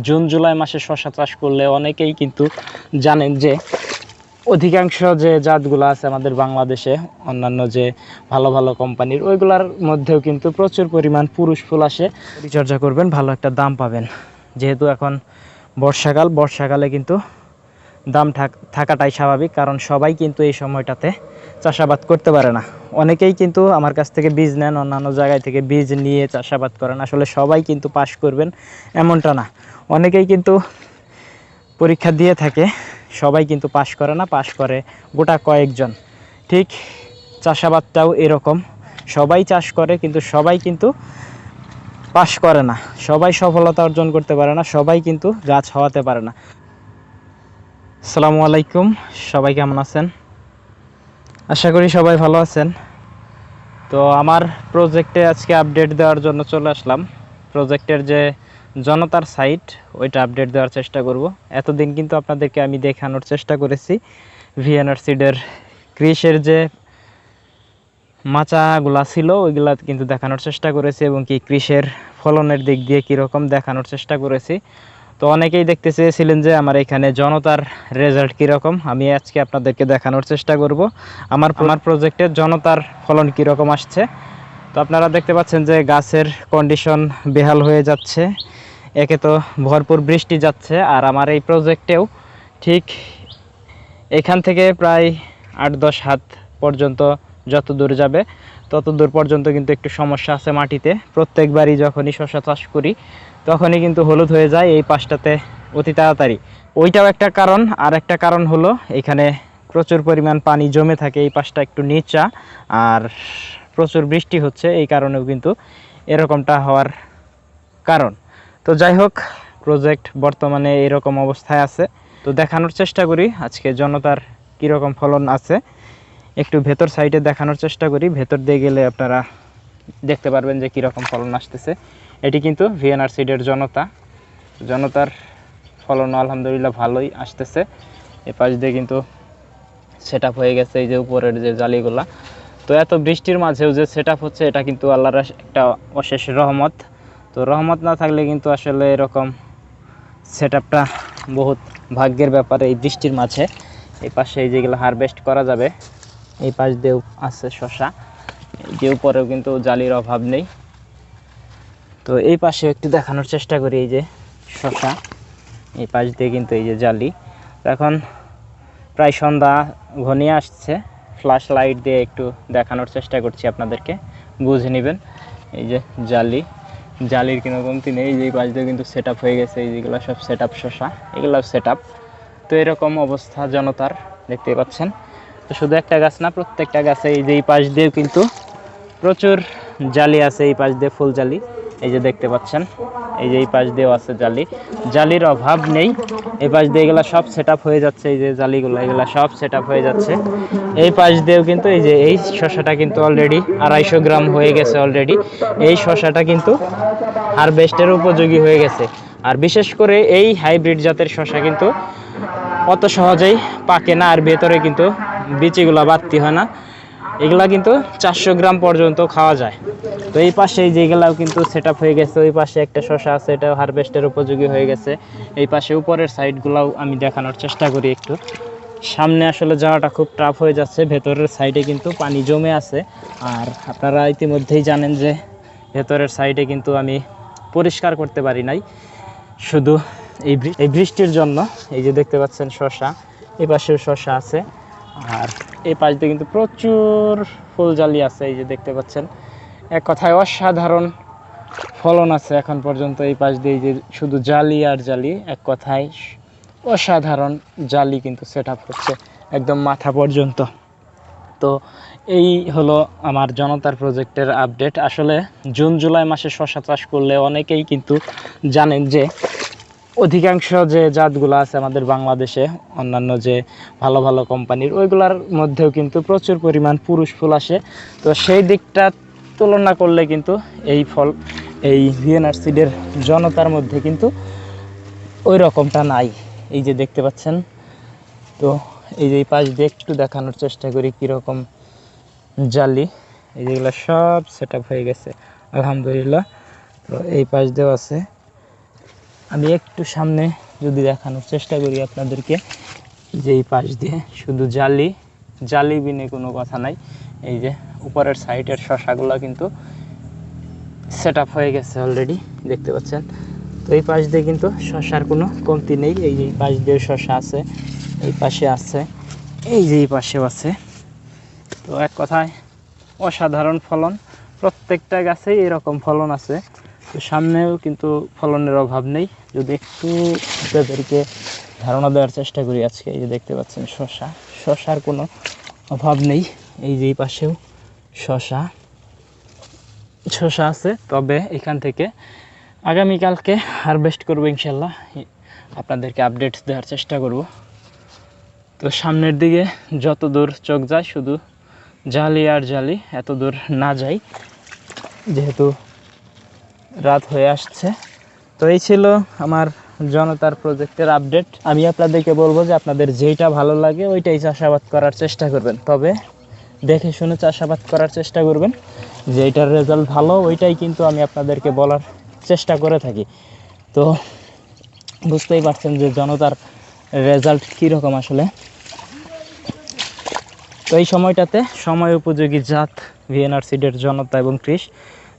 June, July মাসে শশা চাষ করলে অনেকেই কিন্তু জানেন যে অধিকাংশ যে জাতগুলো আছে আমাদের বাংলাদেশে, অন্যান্য যে ভালো ভালো কোম্পানির, ওইগুলার মধ্যেও কিন্তু প্রচুর পরিমাণ পুরুষ ফুল আসে। পরিচর্যা করবেন, ভালো একটা দাম পাবেন। যেহেতু এখন বর্ষাকাল, বর্ষাকালে কিন্তু দাম থাক- থাকাটাই স্বাভাবিক, কারণ সবাই কিন্তু এই সময়টাতে চাষাবাদ করতে পারে না। অনেকেই কিন্তু আমার কাছ থেকে বীজ নেন, অন্যান্য জায়গায় থেকে বীজ নিয়ে চাষাবাদ করেন। আসলে সবাই কিন্তু পাশ করবেন, এমনটা না। অনেকেই কিন্তু পরীক্ষা দিয়ে থাকে, সবাই কিন্তু পাশ করে না, পাশ করে গোটা কয়েকজন। ঠিক চাষাবাদটাও এরকম, সবাই চাষ করে কিন্তু সবাই কিন্তু পাশ করে না, সবাই সফলতা অর্জন করতে পারে না, সবাই কিন্তু গাছ হওয়াতে পারে না। আসসালামু আলাইকুম, সবাই কেমন আছেন? আশা করি সবাই ভালো আছেন। তো আমার প্রজেক্টে আজকে আপডেট দেওয়ার জন্য চলে আসলাম। প্রজেক্টের যে জনতার সাইট ওইটা আপডেট দেওয়ার চেষ্টা করব। এতদিন কিন্তু আপনাদেরকে আমি দেখানোর চেষ্টা করেছি ভিএনআর সিডের ক্রিসের যে মাচাগুলা ছিল, ওইগুলা কিন্তু দেখানোর চেষ্টা করেছি এবং কি কৃষের ফলনের দিক দিয়ে কীরকম দেখানোর চেষ্টা করেছি। তো অনেকেই দেখতে চেয়েছিলেন যে আমার এখানে জনতার রেজাল্ট কীরকম, আমি আজকে আপনাদেরকে দেখানোর চেষ্টা করব। আমার আমার প্রজেক্টের জনতার ফলন কীরকম আসছে? তো আপনারা দেখতে পাচ্ছেন যে গাছের কন্ডিশন বেহাল হয়ে যাচ্ছে। একে তো ভরপুর বৃষ্টি যাচ্ছে আর আমার এই প্রজেক্টেও ঠিক এখান থেকে প্রায় আট দশ হাত পর্যন্ত যত দূর যাবে, তত দূর পর্যন্ত কিন্তু একটু সমস্যা আছে মাটিতে। প্রত্যেকবারই যখনই শশা চাষ করি, তখনই কিন্তু হলুদ হয়ে যায় এই পাশটাতে অতি তাড়াতাড়ি। ওইটাও একটা কারণ, আর একটা কারণ হলো এখানে প্রচুর পরিমাণ পানি জমে থাকে এই পাশটা একটু নিচা, আর প্রচুর বৃষ্টি হচ্ছে এই কারণেও কিন্তু এরকমটা হওয়ার কারণ। তো যাই হোক প্রজেক্ট বর্তমানে এরকম অবস্থায় আছে। তো দেখানোর চেষ্টা করি, আজকে জনতার কীরকম ফলন আছে। একটু ভেতর সাইডে দেখানোর চেষ্টা করি, ভেতর দিয়ে গেলে আপনারা দেখতে পারবেন যে কীরকম ফলন আসতেছে। এটি কিন্তু ভিএনআর সিডের জনতা। জনতার ফলন আলহামদুলিল্লাহ ভালোই আসতেছে। এ পাশ দিয়ে কিন্তু সেট হয়ে গেছে এই যে উপরের যে জালিগুলা। তো এত বৃষ্টির মাঝেও যে সেট হচ্ছে, এটা কিন্তু আল্লাহর একটা অশেষ রহমত। তো রহমত না থাকলে কিন্তু আসলে এরকম সেট আপটা বহুত ভাগ্যের ব্যাপার এই বৃষ্টির মাঝে। এই পাশে এই যেগুলো হারভেস্ট করা যাবে, এই পাশ দিয়েও আছে শশা যে উপরেও কিন্তু জালির অভাব নেই। তো এই পাশে একটু দেখানোর চেষ্টা করি এই যে শশা এই পাশ দিয়ে কিন্তু এই যে জালি। এখন প্রায় সন্ধ্যা ঘনিয়ে আসছে। ফ্ল্যাশ লাইট দিয়ে একটু দেখানোর চেষ্টা করছি আপনাদেরকে। বুঝে নেবেন। এই যে জালি। জালির কোনো কমতি নেই, যে পাশ দিয়ে কিন্তু সেট হয়ে গেছে, এই যেগুলো সব সেট আপ শশা এগুলো সেট তো এরকম অবস্থা জনতার দেখতে পাচ্ছেন। তো শুধু একটা গাছ না, প্রত্যেকটা গাছে এই যে এই পাশ দিয়েও কিন্তু প্রচুর জালি আছে, এই পাশ দিয়ে ফুল জালি, এই যে দেখতে পাচ্ছেন। এই যে এই পাশ দিয়েও আছে জালি। জালির অভাব নেই। এই পাশ দিয়ে এগুলা সব সেট হয়ে যাচ্ছে, এই যে জালিগুলো, এগুলা সব সেট হয়ে যাচ্ছে। এই পাশ দিয়েও কিন্তু এই যে এই শশাটা কিন্তু অলরেডি আড়াইশো গ্রাম হয়ে গেছে অলরেডি এই শশাটা কিন্তু হারভেস্টের উপযোগী হয়ে গেছে। আর বিশেষ করে এই হাইব্রিড জাতের শশা কিন্তু অত সহজেই পাকে না, আর ভেতরে কিন্তু বিচিগুলো বাড়তি হয় না। এগুলা কিন্তু চারশো গ্রাম পর্যন্ত খাওয়া যায়। তো এই পাশে যেগুলাও কিন্তু সেট হয়ে গেছে, ওই পাশে একটা শশা আছে, এটাও হারভেস্টের উপযোগী হয়ে গেছে। এই পাশে উপরের সাইডগুলাও আমি দেখানোর চেষ্টা করি একটু। সামনে আসলে যাওয়াটা খুব টাফ হয়ে যাচ্ছে, ভেতরের সাইডে কিন্তু পানি জমে আছে। আর আপনারা ইতিমধ্যেই জানেন যে ভেতরের সাইডে কিন্তু আমি পরিষ্কার করতে পারি নাই। শুধু এই এই বৃষ্টির জন্য, এই যে দেখতে পাচ্ছেন শশা এই পাশেও শশা আছে। আর এই পাশ দিয়ে কিন্তু প্রচুর ফুলজালি আছে, এই যে দেখতে পাচ্ছেন। এক কথায় অসাধারণ ফলন আছে এখন পর্যন্ত এই পাশ দিয়ে যে শুধু জালি আর জালি, এক কথায় অসাধারণ জালি কিন্তু সেট হচ্ছে একদম মাথা পর্যন্ত। তো এই হলো আমার জনতার প্রজেক্টের আপডেট আসলে জুন, জুলাই মাসে শশা চাষ করলে অনেকেই কিন্তু জানেন যে অধিকাংশ যে জাতগুলো আছে আমাদের বাংলাদেশে, অন্যান্য যে ভালো ভালো কোম্পানির, ওইগুলার মধ্যেও কিন্তু প্রচুর পরিমাণ পুরুষ ফুল আসে। তো সেই দিকটা তুলনা করলে কিন্তু এই ফল, এই ভিএনআর সিডের জনতার মধ্যে কিন্তু ওই রকমটা নাই। এই যে দেখতে পাচ্ছেন, তো এই যে পাশ দিয়ে একটু দেখানোর চেষ্টা করি কীরকম জালি। এই যেগুলো সব সেট হয়ে গেছে, আলহামদুলিল্লাহ। তো এই পাশ দিয়েও আছে। আমি একটু সামনে যদি দেখানোর চেষ্টা করি আপনাদেরকে, যে এই পাশ দিয়ে শুধু জালি জালি বিনে কোনো কথা নাই। এই যে উপরের সাইডের শশাগুলো কিন্তু সেট হয়ে গেছে অলরেডি দেখতে পাচ্ছেন? তো এই পাশ দিয়ে কিন্তু শশার কোনো কমতি নেই। এই যে পাশ দিয়ে শশা আছে, এই পাশে আছে, এই যে এই পাশেও আছে। তো এক কথায়, অসাধারণ ফলন। প্রত্যেকটা গাছেই এরকম ফলন আছে। তো সামনেও কিন্তু ফলনের অভাব নেই। যদি একটু আপনাদেরকে ধারণা দেওয়ার চেষ্টা করি আজকে, এই যে দেখতে পাচ্ছেন শশা। শশার কোনো অভাব নেই, এই যে পাশেও শশা। শশা আছে, তবে এখান থেকে আগামীকালকে হারভেস্ট করব ইনশাল্লাহ। আপনাদেরকে আপডেট দেওয়ার চেষ্টা করব। তো সামনের দিকে যত দূর চোখ যায়, শুধু জালি আর জালি, এত দূর না যাই। যেহেতু রাত হয়ে আসছে তো এই ছিল আমার জনতার প্রজেক্টের আপডেট আমি আপনাদেরকে বলব যে আপনাদের যেইটা ভালো লাগে, ওইটাই চাষাবাদ করার চেষ্টা করবেন। তবে দেখে শুনে চাষাবাদ করার চেষ্টা করবেন যেইটার রেজাল্ট ভালো, ওইটাই কিন্তু আমি আপনাদেরকে বলার চেষ্টা করে থাকি। তো বুঝতেই পারছেন যে জনতার রেজাল্ট কীরকম আসলে। তো এই সময়টাতে সময় উপযোগী জাত ভিএনআর সিডের জনতা এবং কৃষ,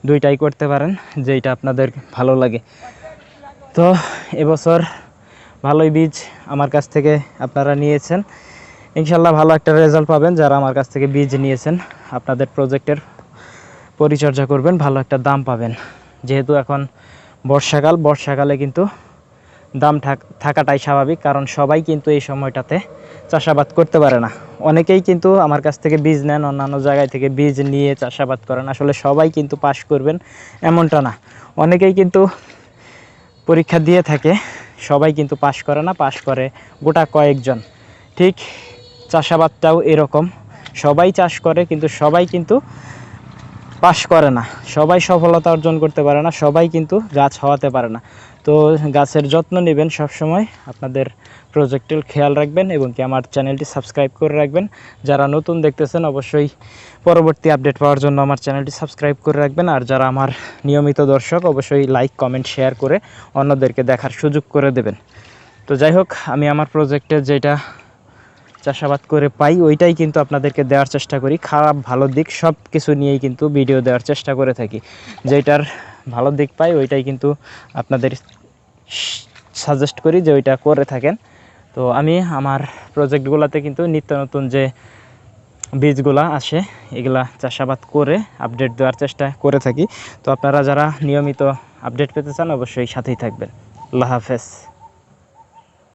দুইটাই করতে পারেন, যেইটা আপনাদের ভালো লাগে। তো এবছর ভালোই বীজ আমার কাছ থেকে আপনারা নিয়েছেন। ইনশাল্লাহ ভালো একটা রেজাল্ট পাবেন যারা আমার কাছ থেকে বীজ নিয়েছেন। আপনাদের প্রজেক্টের পরিচর্যা করবেন, ভালো একটা দাম পাবেন। যেহেতু এখন বর্ষাকাল, বর্ষাকালে কিন্তু দাম থাক- থাকাটাই স্বাভাবিক, কারণ সবাই কিন্তু এই সময়টাতে চাষাবাদ করতে পারে না। অনেকেই কিন্তু আমার কাছ থেকে বীজ নেন, অন্যান্য জায়গায় থেকে বীজ নিয়ে চাষাবাদ করেন। আসলে সবাই কিন্তু পাশ করবেন এমনটা না। অনেকেই কিন্তু পরীক্ষা দিয়ে থাকে। সবাই কিন্তু পাশ করে না, পাশ করে গোটা কয়েকজন। ঠিক, চাষাবাদটাও এরকম। সবাই চাষ করে, কিন্তু সবাই কিন্তু পাশ করে না। সবাই সফলতা অর্জন করতে পারে না, সবাই কিন্তু গাছ হওয়াতে পারে না। তো গাছের যত্ন নেবেন সবসময়। আপনাদের প্রজেক্টের খেয়াল রাখবেন এবং কি আমার চ্যানেলটি সাবস্ক্রাইব করে রাখবেন। যারা নতুন দেখতেছেন, অবশ্যই পরবর্তী আপডেট পাওয়ার জন্য আমার চ্যানেলটি সাবস্ক্রাইব করে রাখবেন। আর যারা আমার নিয়মিত দর্শক, অবশ্যই লাইক, কমেন্ট, শেয়ার করে অন্যদেরকে দেখার সুযোগ করে দেবেন। তো যাই হোক, আমি আমার প্রজেক্টে যেটা চাষাবাদ করে পাই, ওইটাই কিন্তু আপনাদেরকে দেওয়ার চেষ্টা করি। খারাপ, ভালো দিক সব কিছু নিয়েই কিন্তু ভিডিও দেওয়ার চেষ্টা করে থাকি। যেটার ভালো দিক পাই, ওইটাই কিন্তু আপনাদের সাজেস্ট করি যে ওইটা করে থাকেন। তো আমি আমার প্রজেক্টগুলোতে কিন্তু নিত্য নতুন যে বীজগুলা আসে, এগুলা চাষাবাদ করে আপডেট দেওয়ার চেষ্টা করে থাকি। তো আপনারা যারা নিয়মিত আপডেট পেতে চান, অবশ্যই সাথেই থাকবেন। আল্লাহ হাফেজ।